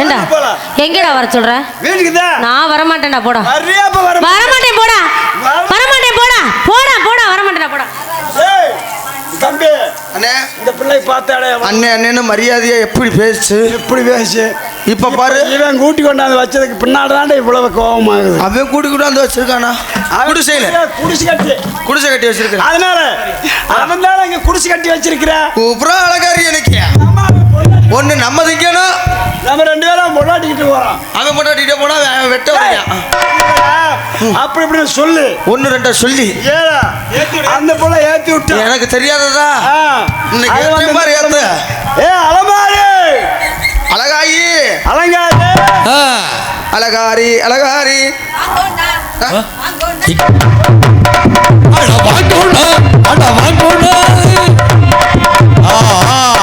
ஏண்டா. எங்கடா வர சொல்ற? நான் வரமாட்டேன்டா போடா. வர்றியா அப்ப வர வரமாட்டேன் போடா. வரமாட்டேன் போடா. போடா போடா வரமாட்டேன்டா போடா. ஏய், தம்பி. அண்ணே. இந்த பிள்ளை பார்த்தாடே அண்ணே அண்ணன்னு மரியாதையா எப்படி பேசு எப்படி பேசு? இப்ப பாரு. இவன் கூட்டி கொண்டாந்து வச்சதுக்கு பின்னாடி தான் இவ்வளவு கோபமாகுது. அவன் கூட்டி கூட வந்து வச்சிருக்கானா? குடிசையில குடிசை கட்டி. குடிசை கட்டி வச்சிருக்கான். அதனால அவன் தான் இங்க குடிசை கட்டி வச்சிருக்கிற? அழகாரி எனக்கு. ஒண்ணு நம்ம திங்கணும் நம்ம ரெண்டு பேரும் பொண்டாட்டிக்கிட்டு போறோம். அவன் மட்டும் போனா அவன் வெட்ட அப்படி இப்படி சொல்லு. ஒன்னு ரெண்டா சொல்லி. ஏடா அந்த புள்ள ஏத்தி விட்டு. எனக்கு தெரியாததா? இன்னைக்கு பாரு ஏத்து? ஏ அலமாரி. அழகாயி. அலங்காரி. ஆ, அழகாரி அழகாரி. அட வாங்கோண்ணா, அட வாங்கோண்ணா. ஆ, ஆ.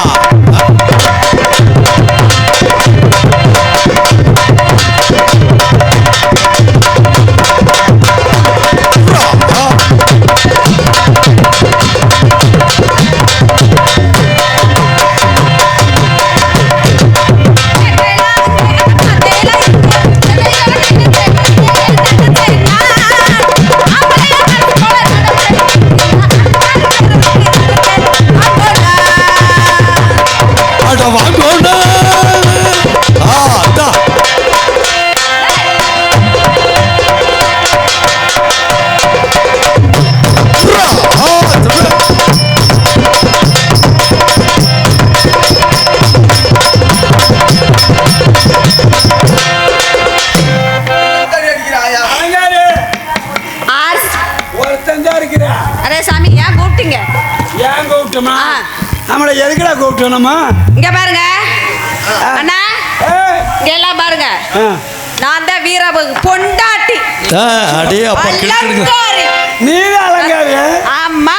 கூப்பிட்டோமா இங்க பாருங்க. அண்ணா எல்லாம் பாருங்க. நான் தான் வீர பொண்டாட்டி. அடே அப்பா அலங்காரி நீதான் அலங்காரி? ஆமா.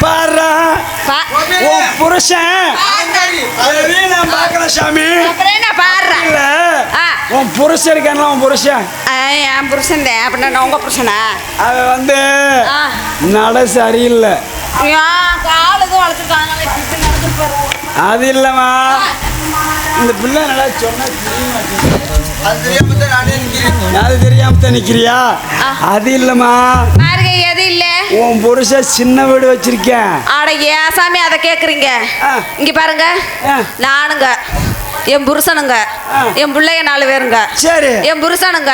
பாரு. பா- உன் புருஷன். நான் பார்க்கல சாமி. உன் புருஷன் இருக்கான்ல உன் புருஷன். என் புருஷன் தான். அப்படின்னா உங்க புருஷனா? அவன் வந்து ஆ. நட சரியில்லை. ஏன் கால் எதுவும் வளர்த்துட்டாங்க. அது இல்லம்மா. இந்த பிள்ளை நல்லா சொன்னா. அது தெரியாம தான் நிக்கிறியா. அது இல்லம்மா. பாருங்க எது இல்ல? உன் புருஷன் சின்ன வீடு வச்சிருக்கேன். ஆட ஏன் சாமி அதை கேக்குறீங்க. இங்க பாருங்க. நானுங்க. என் புருஷனுங்க. என் பிள்ளைய நாலு பேருங்க. சரி. என் புருஷனுங்க.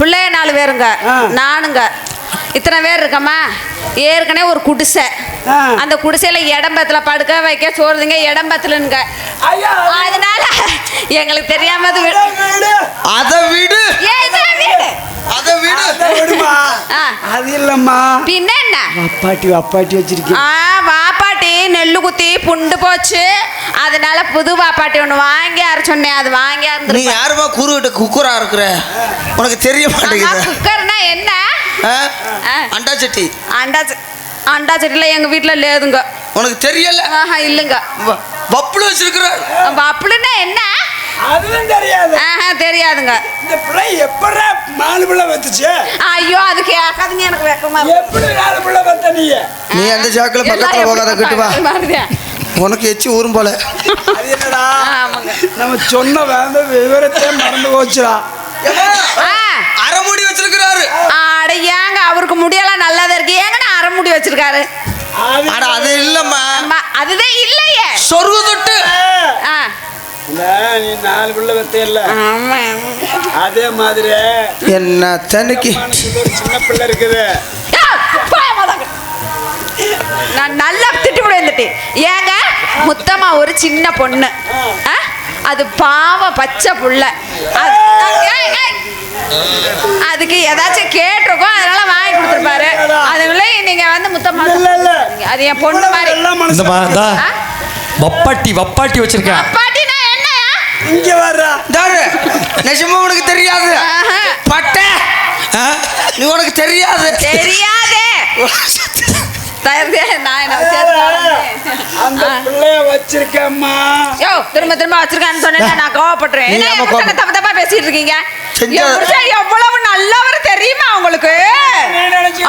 பிள்ளைய நாலு பேருங்க. நானுங்க. இத்தனை பேர் இருக்கம்மா? ஏற்கனவே ஒரு குடிசை. அந்த குடிசையில இடம்பத்துல படுக்க வைக்க சோறுதுங்க இடம்பத்துலனுங்க ஐயா. அதனால எங்களுக்கு தெரியாம அது வீடு. அதை விடு. அதை விடு. அதான் வீடுமா. ஆ. அது இல்லம்மா. பின்ன என்ன? அப்பாட்டி அப்பாட்டி வச்சிருக்கேன். ஆ வாப்பாட்டி நெல்லு குத்தி புண்டு போச்சு. அதனால புது வாப்பாட்டி ஒன்று வாங்கி அரை சொன்னேன். அது வாங்கி நீ இருந்துருப்பேன் யாருமா குருகிட்ட குக்குரா இருக்கிற? உனக்கு தெரிய மாட்டேங்குது குக்கர்னா என்ன ஆ? ஆ. அண்டா சட்டி. அண்டா அண்டா சட்டியில் எங்கள் வீட்டில் லேதுங்க உனக்கு தெரியல? ஆஹா இல்லைங்க. வ- வப்புல வச்சிருக்கிற. அப்ப அப்படின்னா என்ன? அதுவும் தெரியாது. ஆஹா தெரியாதுங்க. இந்த பிள்ளை எப்படா நாலு பிள்ளை வச்சுச்சு ஐயோ அது கேட்காதுங்க எனக்கு வெக்கமா இருக்கு. எப்படி நாலு பிள்ளை வந்த நீ? நீ அந்த சாக்கில் பக்கத்துல போகாத கிட்டு வா? உனக்கு எச்சி ஊரும் போல. அது என்னடா? ஆமாங்க. நம்ம சொன்ன வேந்த விவரத்தை மறந்து போச்சுடா. ஆ. அரை மூடி வச்சிருக்கிறாரு. அட ஏங்க அவருக்கு முடியெல்லாம் நல்லாதான் இருக்கு. ஏங்க நான் அரை முடி வச்சிருக்காரு. அது அட அது இல்லம்மா. அதுதான் இல்லையே. சொருகு தொட்டு. நீ நாலு பிள்ளை வத்த இல்ல. ஆமா. அதே மாதிரி. என்ன தனிக்கு சின்ன பிள்ளை இருக்குது. நான் நல்லா திட்டு விழுந்துட்டு ஏங்க முத்தம்மா ஒரு சின்ன பொண்ணு. ஆ? அது பாவம் பச்சை புள்ள. அது- ஏய், ஏய். அதுக்கு ஏதாச்சும் கேட்டிருக்கோம் அதனால வாங்கி கொடுத்துருப்பாரு. அதுக்குள்ள நீங்க வந்து இல்ல அது என் பொண்ணு மாதிரி? வப்பாட்டி வப்பாட்டி வச்சிருக்கேன். பாட்டினா என்னயா? இங்க வர்றா. தாரு நிஜமா உனக்கு தெரியாது. பட்டை? நீ உனக்கு தெரியாது? தெரியாதே. திரும்ப திரும்ப வச்சிருக்கான்னு சொன்னேன்னா நான் கோவப்படுறேன் தப்பு தப்பா பேசிட்டு இருக்கீங்க எவ்வளவு நல்லவர் தெரியுமா உங்களுக்கு?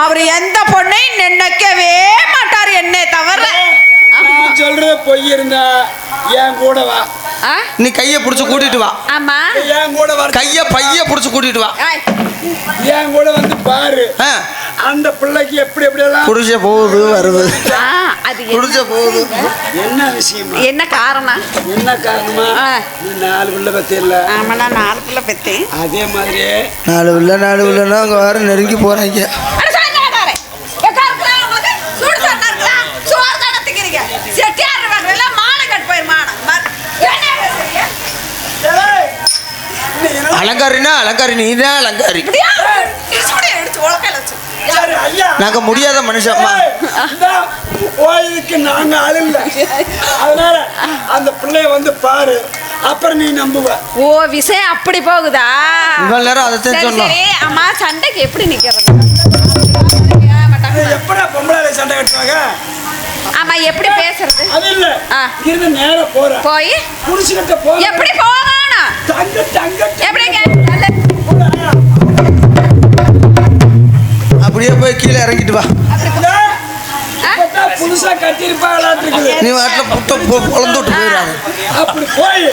அவர் எந்த பொண்ணையும் நினைக்கவே மாட்டார் என்னை தவிர. நான் சொல்றது பொய் இருந்தா என் கூட வா. ஆ? நீ கையை பிடிச்சி கூட்டிட்டு வா. ஆமா. என் கூட வர கையை பைய பிடிச்சி கூட்டிட்டு வா. என் கூட வந்து பாரு. ஆ, அந்த பிள்ளைக்கு எப்படி எப்படி எல்லாம்? புடிச்ச போகுது வருது. அது புடிச்ச போகுது என்ன விஷயமா? என்ன காரணம்? என்ன காரணமா. நீ நாலு பிள்ளை பத்தி இல்ல ஆமா நான் நாலு பிள்ளை பெத்தேன். அதே மாதிரியே. நாலு உள்ள நாலு உள்ளனா அங்கே வர நெருங்கி போறாங்க? அலங்காரினா அலங்காரி நீ தான் அலங்காரி நாங்க முடியாத மனுஷம்மா கோயிலுக்கு நாங்க ஆள் இல்ல. அதனால அந்த பிள்ளைய வந்து பாரு. அப்புறம் நீ நம்புவ. ஓ விஷயம் அப்படி போகுதா? இவ்வளவு நேரம் சொன்னோம். சரி. அம்மா சண்டைக்கு எப்படி நிக்கிறது? எப்படா பொம்பளை சண்டை கட்டுவாங்க ஆமா எப்படி பேசுறது? அது இல்ல. இருந்து நேரா போற போய்? புடிச்சுக்கிட்ட எப்படி போகணும்? தங்க தங்க. எப்படிங்க? கீழே இறங்கிட்டு வா. புதுசா கட்டியிருப்பாங்களாட்டு இருக்குது நீ வாட்டில் புட்ட பொழந்து விட்டு போயிடாது. அப்படி போய்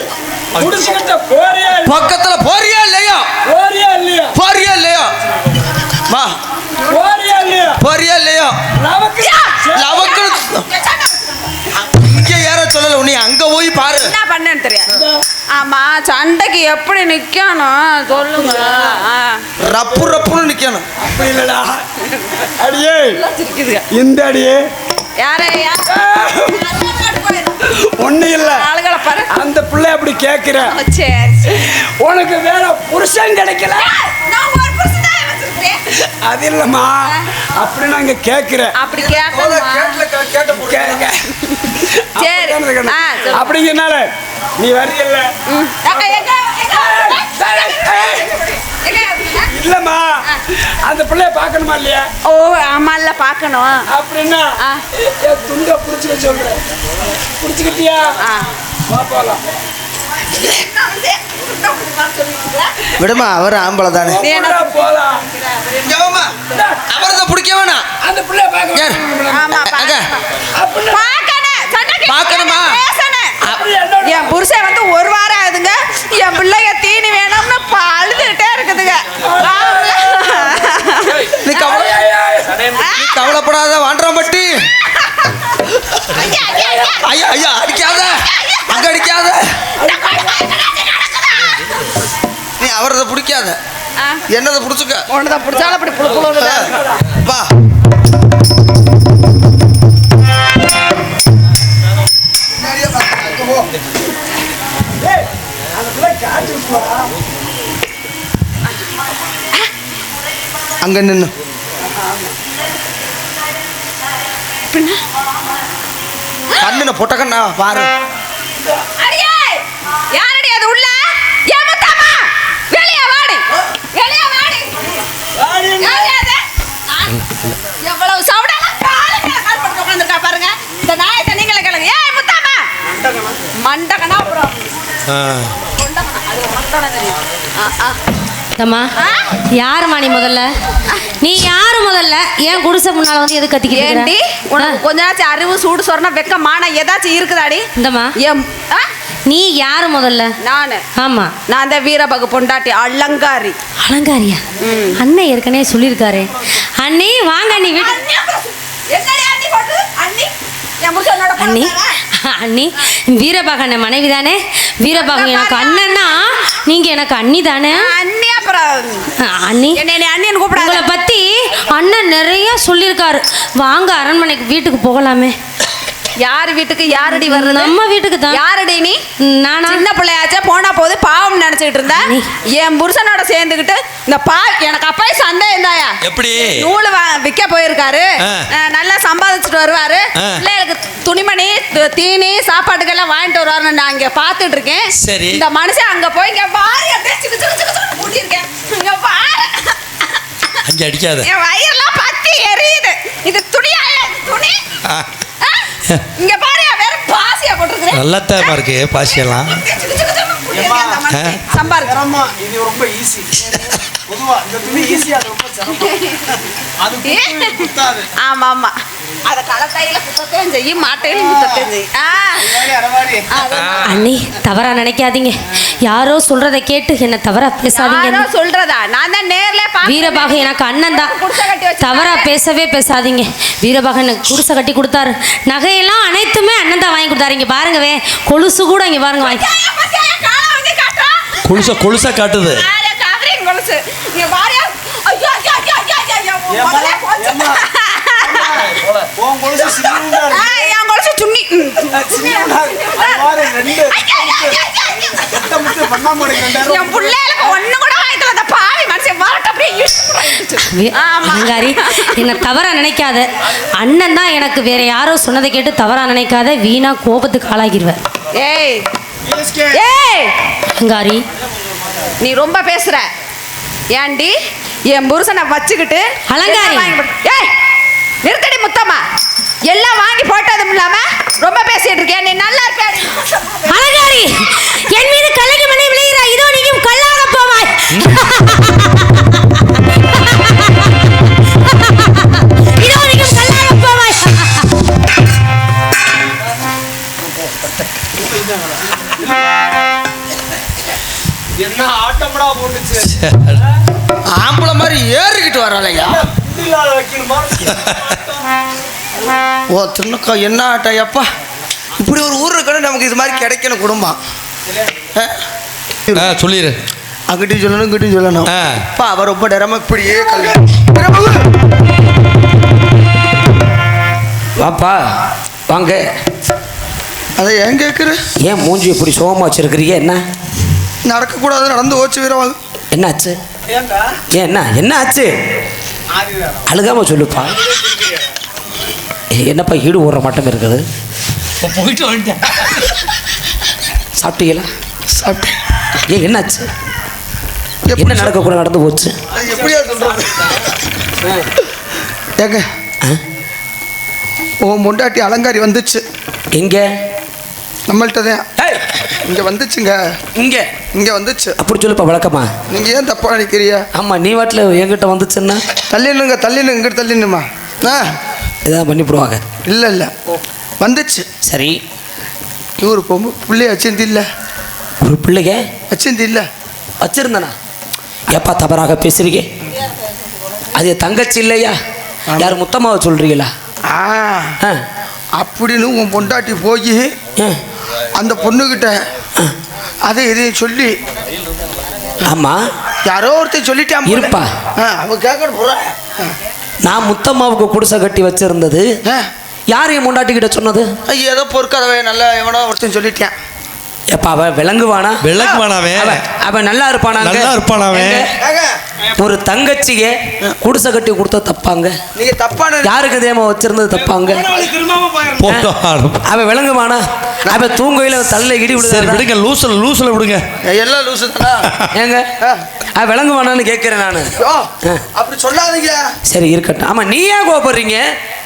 புடிச்சுக்கிட்ட போறியா இல்ல- பக்கத்துல போறியா இல்லையா? போறியா இல்லையா? போறியா இல்லையா? வா. போறியா இல்லையா? போறியா இல்லையா? நமக்கு லவக்கு இங்க ஏற சொல்லல உன்னை அங்க போய் பாரு. என்ன பண்ணேன்னு தெரியாது. ஆமா சண்டைக்கு எப்படி நிக்கணும்? சொல்லுங்க. ரப்பு ரப்புன்னு நிக்கணும். அப்படி இல்லடா. அடியே. இந்த அடியே. யாரே ஒண்ணு இல்ல. அந்த பிள்ளை அப்படி கேக்குற. உனக்கு வேற புருஷன் கிடைக்கல. நான் ஒரு புருஷன் தான் வச்சிருக்கேன். அது இல்லம்மா. அப்படி நாங்க கேக்குற. அப்படி கேக்க சரி. அப்படிங்கனால நீ எங்க? இல்லம்மா. அந்த பிள்ளைய பார்க்கணுமா இல்லையா? ஓ ஆமால்ல பார்க்கணும். அப்படின்னா துண்ட புடிச்சுக்க சொல்றேன். புடிச்சுக்கிட்டியா? போலாம். விடுமா அவர் ஆம்பளை தானே. நீ என்ன போடா, போலாம். அவரத பிடிக்க வேணாம். அந்த பிள்ளைய பார்க்க யார்? ஆமா அங்க. அப்படின்னா பார்க்கணும் என் புருஷன் வந்து ஒரு வாரம் ஆகுதுங்க. என் பிள்ளைங்க தீனி வேணும்னு ப- அழுதுகிட்டே இருக்குதுங்க. நீ கவலை நீ கவலைப்படாத வாண்டராம்பட்டி ஐயா, ஐயா, அடிக்காத. அங்க அடிக்காத. நீ அவரத பிடிக்காத. என்னதை பிடிச்சுக்க? உன்னதான் பிடிச்சாலும் அப்படி புழு புழுன்னு. வா. அங்க நின்னு. கண்ணுன பொட்டக்கண்ணா பாரு. யாரடி அது உள்ள? ஏன் முத்தாமா! வெளியே வாடி. வெளியே எவ்வளவு சவுடான காலு மேல கால் போட்டு உட்கார்ந்திருக்கா பாருங்க. இந்த நாயத்தை நீங்களே கேளுங்க. ஏய் முத்தாமா! மண்டகனா? அப்புறம் கொண்டகனா அது மண்டகனா தெரியும் ஆ, ஆ. தம்மா ஆ? யாரும்மா நீ முதல்ல? நீ யாரு முதல்ல? ஏன் குடிசை முன்னால வந்து எது இருக்கிற? உனக்கு கொஞ்ச நாச்சும் அறிவு சூடு சொரண வெக்க மானம் ஏதாச்சும் இருக்குதாடி? இந்தம்மா. எம்? நீ யாரு முதல்ல? நானு. ஆமா. நான் தான் வீரபகு பொண்டாட்டி அலங்காரி. அலங்காரியா? அண்ணன் ஏற்கனவே சொல்லியிருக்காரு. அண்ணி வாங்க அண்ணி வீட்டு அண்ணி அண்ணி என் புருஷனோட அண்ணி. பொண்ணு அண்ணி வீரபாக அண்ணன் மனைவி தானே வீரபாகு எனக்கு அண்ணன்னா நீங்க எனக்கு அண்ணி தானே அண்ணி அப்புறம் அண்ணி. அண்ணின்னு கூப்பிடாத. உங்களை பத்தி அண்ணன் நிறைய சொல்லியிருக்காரு. வாங்க அரண்மனைக்கு வீட்டுக்கு போகலாமே. யார் வீட்டுக்கு யாரடி வர்றது? நம்ம வீட்டுக்கு தான் யாரடி நீ? நானா? சின்ன பிள்ளையாச்சே போனா போது பாவம் நினைச்சுக்கிட்டு இருந்தேன் அண்ணி. என் புருஷனோட சேர்ந்துக்கிட்டு இந்த பா எனக்கு அப்பாய் சந்தேகம் தாயா எப்படி? நூல் வா விற்க போயிருக்காரு. நல்லா சம்பாதிச்சுட்டு வருவாரு. பிள்ளைகளுக்கு துணிமணி தீனி சாப்பாட்டுக்கெல்லாம் வாங்கிட்டு வருவாருன்னு நான் இங்க பாத்துட்டு இருக்கேன் சரி. இந்த மனுஷன் அங்க போய் இங்க பாரு பூட்டியிருக்கேன் இங்க பாரு அங்கே அடிக்காத. என் வயிறெல்லாம் பத்தி எரியுது. இது துணியா துணி? இங்க பாரு வேற பாசியா போட்டுருக்கேன் நல்லாத்தாமா இருக்கு பாசியெல்லாம். சம்பாருக்கு சிரமம் இது ரொம்ப ஈஸி பொதுவா இந்த துணி ஈஸியா ரொம்ப சிரமம் அது குத்தாது. ஆமா ஆமா. அத களத்தையில குத்தத்தையும் செய்யும் மாட்டையில குத்தத்தையும் செய்யும் ஆ, அதான். அண்ணி தவறா நினைக்காதீங்க. யாரோ சொல்றதை கேட்டு என்ன தவறா பேசாதீங்க. சொல்றதா? நான் தான் நேர்ல வீரபாக எனக்கு அண்ணன் தான். தவறா பேசவே பேசாதீங்க. வீரபாக எனக்கு குடிசை கட்டி கொடுத்தாரு. நகையெல்லாம் அனைத்துமே அண்ணன் தான் வாங்கி கொடுத்தாரு. இங்க பாருங்கவே கொலுசு கூட இங்க பாருங்க வாங்கி ஐயா, பாத்தியா, என் காலை வந்து காட்டுறா. கொலுச கொலுசா காட்டுது கொலுசு. இங்க பாரியா. ஐயோ, ஐயோ, ஐயோ, ஐயோ, ஐயோ, ஐயோ, உன் ஏம்மா, முதலே போச்சு. ஏம்மா. உன் கொலுசு சின்னதா ஆ, இருக்கு. என் கொலுசு சுண்ணி. ம். சின்னதா இருக்கு. அது பாரு, ரெண்டு ஐயா, ஐயா, ஐயா, ஐயா, ஐயா. எத்த முத்து பண்ணாம ரெண்டாயிரம் என் புள்ளைகளுக்கு ஒண்ணு கூட வாங்கி தரல. அந்த பாவி மனுஷன் வரட்டும் அப்படியே இழுத்து போயிடுச்சு. வி- ஆமா. அலங்காரி என்ன தவறா நினைக்காத அண்ணன் தான் எனக்கு வேற யாரோ சொன்னதை கேட்டு தவறா நினைக்காத வீணா கோபத்துக்கு ஆளாகிருவேன் ஏய் நீ ரொம்ப பேசுற. ஏண்டி என் புருஷனை வச்சுக்கிட்டு அலங்காரி. ஏய் நிறுத்தடி முத்தம்மா. எல்லாம் வாங்கி போட்டதும் இல்லாம ரொம்ப பேசிட்டு இருக்கேன் நீ நல்லா இருப்பியாடி அலங்காரி என் மீது கல்லகி மணி விளையிற இதோ நீயும் ஓ திருநக்கா என்ன ஆட்டம் எப்பா இப்படி ஒரு ஊர் இருக்கணும் நமக்கு இது மாதிரி கிடைக்கணும் குடும்பம். சொல்லிடு அங்கிட்டையும் சொல்லணும் இங்கிட்டையும் சொல்லணும். அப்பா அவர் ரொம்ப நேரமா இப்படியே வாப்பா வாங்க. அதை ஏன் கேட்குற? ஏன் மூஞ்சி இப்படி சோகமாக வச்சிருக்கிறீங்க? என்ன? நடக்கக்கூடாது நடந்து ஓச்சு வீரவாங்க என்னாச்சு ஏன்டா? ஏன் என்ன? என்ன ஆச்சு? அழுகாம சொல்லுப்பா. என்னப்பா ஈடு ஓடுற மட்டம் இருக்குது? இப்போ போயிட்டு வந்துட்டேன். சாப்பிட்டீங்களா? சாப்பிட்டேன். ஏன் என்னாச்சு? எப்படி என்ன நடக்கக்கூட நடந்து போச்சு? எப்படியா சொல்றது? ஏங்க ஆ? உன் பொண்டாட்டி அலங்காரி வந்துச்சு. எங்க? நம்மள்ட்ட தான். ஏய், இங்கே வந்துச்சுங்க. இங்க? இங்கே வந்துச்சு. அப்படி சொல்லுப்பா வழக்கமா? நீங்கள் ஏன் தப்பா நினைக்கிறியா ஆமா நீ வாட்டில் என்கிட்ட வந்துச்சுன்னா? தள்ளினுங்க தள்ளினுங்க இங்கிட்டு தள்ளினுமா? ஆ? இதான் பண்ணிவிடுவாங்க இல்லை இல்லை. வந்துச்சு. சரி. இவரு பொம்பு பிள்ளைய வச்சிருந்து இல்லை. ஒரு பிள்ளைங்க? வச்சிருந்து இல்லை. வச்சிருந்தனா? ஏப்பா தவறாக பேசுறீங்க? அது தங்கச்சி இல்லையா? யார் முத்தம்மாவை சொல்றீங்களா? ஆ. ஆ. அப்படின்னு உன் பொண்டாட்டி போய். அந்த பொண்ணுக்கிட்ட அதை இதையும் சொல்லி ஆமா. யாரோ ஒருத்தன் சொல்லிட்டான். இருப்பா. ஆ, அவன் கேட்க போற. நான் முத்தம்மாவுக்கு குடிசை கட்டி வச்சிருந்தது. யார் என் முண்டாட்டி கிட்ட சொன்னது ஏதோ பொறுக்காதவே நல்லா எவனோ ஒருத்தன் சொல்லிட்டான். எப்பா அவன் விளங்குவானா? விளக்குவானாவே அவன் நல்லா இருப்பானா நல்லா இருப்பானாவே. ஒரு தங்கச்சிய குடிசை கட்டி கொடுத்த தப்பாங்க. நீங்க தப்பான யாருக்கு தேம வச்சிருந்தது தப்பாங்க? அவன் விளங்குவானா? அவன் தூங்கையில தள்ள இடி விடுங்க விடுங்க லூசில் லூசில் விடுங்க. எல்லாம் லூசு ஏங்க? விளங்குவானான்னு கேட்கிறேன் நான். அப்படி சொல்லாதீங்க. சரி இருக்கட்டும். ஆமா நீ ஏன் கோபப்படுறீங்க?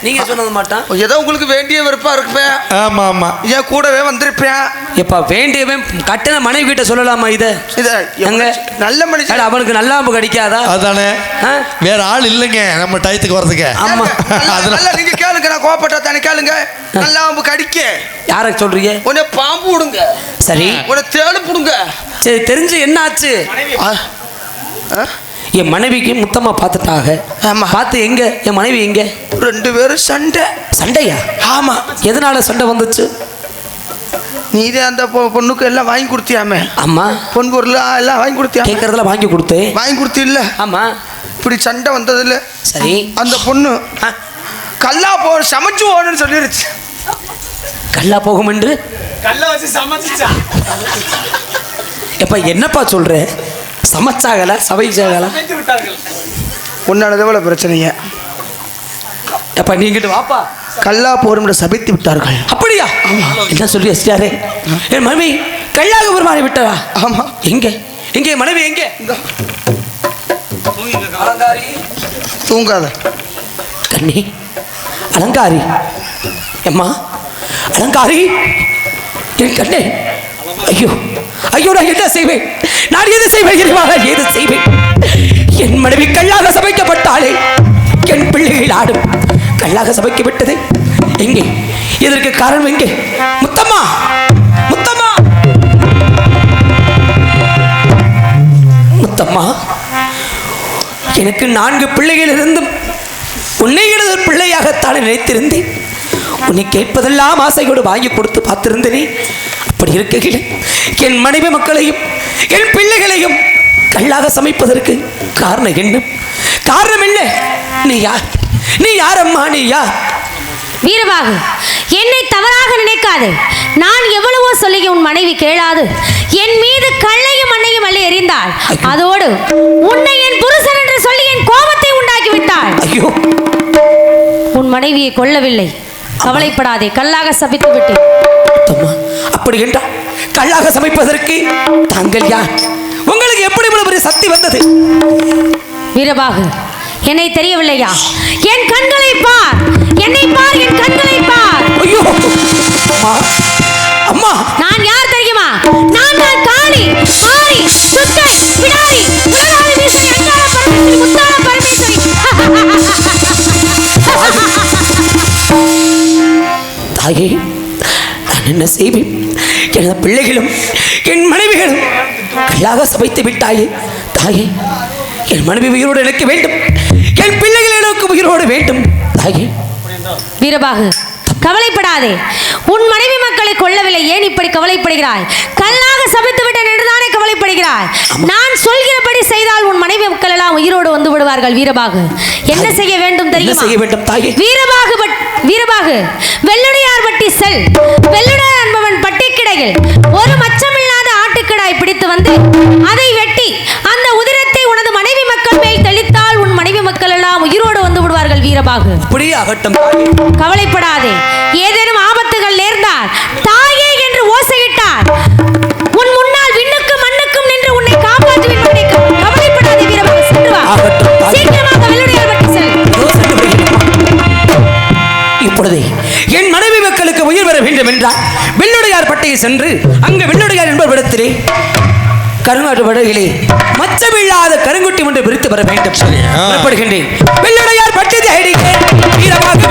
நீங்க சொன்னது மாட்டான் ஏதோ உங்களுக்கு வேண்டிய விருப்பா இருப்பேன் ஆமாம் ஆமாம் ஏன் கூடவே வந்திருப்பேன் எப்பா வேண்டியவன் கட்டின மனைவி கிட்ட சொல்லலாமா இத? இத எங்க? நல்ல மனுஷன் அட, அவனுக்கு நல்லாம்பு கிடைக்காதா? அதானே. ஆ? வேற ஆள் இல்லைங்க நம்ம டயத்துக்கு வரதுக்கு ஆமா. நல்லா- நல்லா நீங்க கேளுங்க நான் கோபப்பட்டா தானே கேளுங்க. நல்லா கடிக்க. யார சொல்றீங்க? உன்னை பாம்பு விடுங்க. சரி. உன்னை தேடு புடுங்க. சரி தெரிஞ்சு என்ன ஆச்சு? என் மனைவிக்கு முத்தமா பார்த்துட்டாங்க ஆமா. பார்த்து எங்க? என் மனைவி எங்க? ரெண்டு பேரும் சண்டை. சண்டையா? ஆமா. எதனால சண்டை வந்துச்சு? நீதே அந்த பொ- பொண்ணுக்கு எல்லாம் வாங்கி கொடுத்தியாமே. அம்மா. பொன் பொருள் எல்லாம் வாங்கி கொடுத்தியா? கேட்கறதுல வாங்கி கொடுத்தேன். வாங்கி கொடுத்தில்ல. ஆமா. இப்படி சண்டை வந்ததுல சரி. அந்த பொண்ணு ஆ, கல்லா போ சமைச்சு போகணும்னு சொல்லிருச்சு. கல்லா போகும் என்று? கல்ல வச்சு சமைச்சிச்சா? எப்ப என்னப்பா சொல்ற? சமைச்சாகல சமைச்சாகல உன்னானது எவ்வளோ பிரச்சனைங்க. எப்ப நீங்கிட்டு வாப்பா. கல்லா போரும் சபித்து விட்டார்கள். அப்படியா? என்ன சொல்லி வச்சிட்டாரு? என் மனைவி கல்லாக பெருமாறி விட்டவா ஆமா. எங்க? எங்க மனைவி எங்க? அலங்காரி. தூங்காத. கண்ணி அலங்காரி. எம்மா அலங்காரி. என் கண்ணே. ஐயோ. ஐயோ நான் என்ன செய்வேன்? நான் எது செய்வேன் இறைவா, எது செய்வேன்? என் மனைவி கல்லாக சமைக்கப்பட்டாளே. என் பிள்ளைகள் ஆடும் கல்லாக கல்லாக விட்டது எங்கே? இதற்கு காரணம் எங்கே? முத்தம்மா! முத்தம்மா! முத்தம்மா எனக்கு நான்கு பிள்ளைகள் இருந்தும் உன்னை எனது பிள்ளையாகத்தான் நினைத்திருந்தேன். உன்னை கேட்பதெல்லாம் ஆசையோடு வாங்கி கொடுத்து பார்த்திருந்தேனே. அப்படி இருக்கையில் என் மனைவி மக்களையும் என் பிள்ளைகளையும் கல்லாக சமைப்பதற்கு காரணம் என்ன? காரணம் என்ன? நீ யார்? நீ யார் அம்மா நீ யார்? வீரபாகு என்னை தவறாக நினைக்காதே. நான் எவ்வளவோ சொல்லி உன் மனைவி கேளாது. என் மீது கல்லையும் மண்ணையும் அள்ளி எறிந்தாள். அதோடு உன்னை என் புருஷன் என்று சொல்லி என் கோபத்தை உண்டாக்கி விட்டாள் ஐயோ. உன் மனைவியை கொல்லவில்லை. கவலைப்படாதே கல்லாக சபித்து விட்டேன். அப்படி என்றால் கல்லாக சமைப்பதற்கு தாங்கள் யார்? உங்களுக்கு எப்படி இவ்வளவு பெரிய சக்தி வந்தது? வீரபாகு என்னை தெரியவில்லையா? என் கண்களை பார் என்னை பார் என் கண்களை பார். ஐயோ அம்மா அம்மா. நான் யார் தெரியுமா? தாயே நான் என்ன செய்வேன்? எனது பிள்ளைகளும் என் மனைவிகளும் கல்லாக சமைத்து விட்டாயே. தாயே என் மனைவி உயிரோடு எனக்கு வேண்டும். என் பிள்ளைகள் எனக்கு உயிரோடு வேண்டும். தாயே. வீரபாகு கவலைப்படாதே. உன் மனைவி மக்களை கொல்லவில்லை. ஏன் இப்படி கவலைப்படுகிறாய்? கல்லாக சபித்து விட்டேன் என்றுதானே கவலைப்படுகிறாய்? நான் சொல்கிறபடி செய்தால் உன் மனைவி மக்கள் எல்லாம் உயிரோடு வந்து விடுவார்கள் வீரபாகு. என்ன செய்ய வேண்டும் தெரியுமா? செய்ய வேண்டும் தாயே? வீரபாகு வீரபாகு வெள்ளுடையார் பட்டி செல். வெள்ளுடையார் என்பவன் பட்டிக்கிடையில் ஒரு மச்சமில்லாத ஆட்டுக்கிடாய் பிடித்து வந்து அதை வெட்டி அந்த உதிரத்தை உனது மனைவி மக்கள் மேல் தெளித்தால் உன் மனைவி மக்கள் எல்லாம் உயிரோடு வந்து விடுவார்கள் வீரபாகு. அப்படியே ஆகட்டும் கவலைப்படாதே. ஏதேனும் ஆபத்துகள் நேர்ந்தால் தாயே என்று ஓசையிட்டார். வெளியே சென்று அங்கு வெள்ளடியார் என்பவர் இடத்திலே கருநாட்டு படகிலே மச்சமில்லாத கருங்குட்டி ஒன்று பிரித்து வர வேண்டும் புறப்படுகின்றேன். வெள்ளடையார் பட்டி தேடிக்கே வீரமாக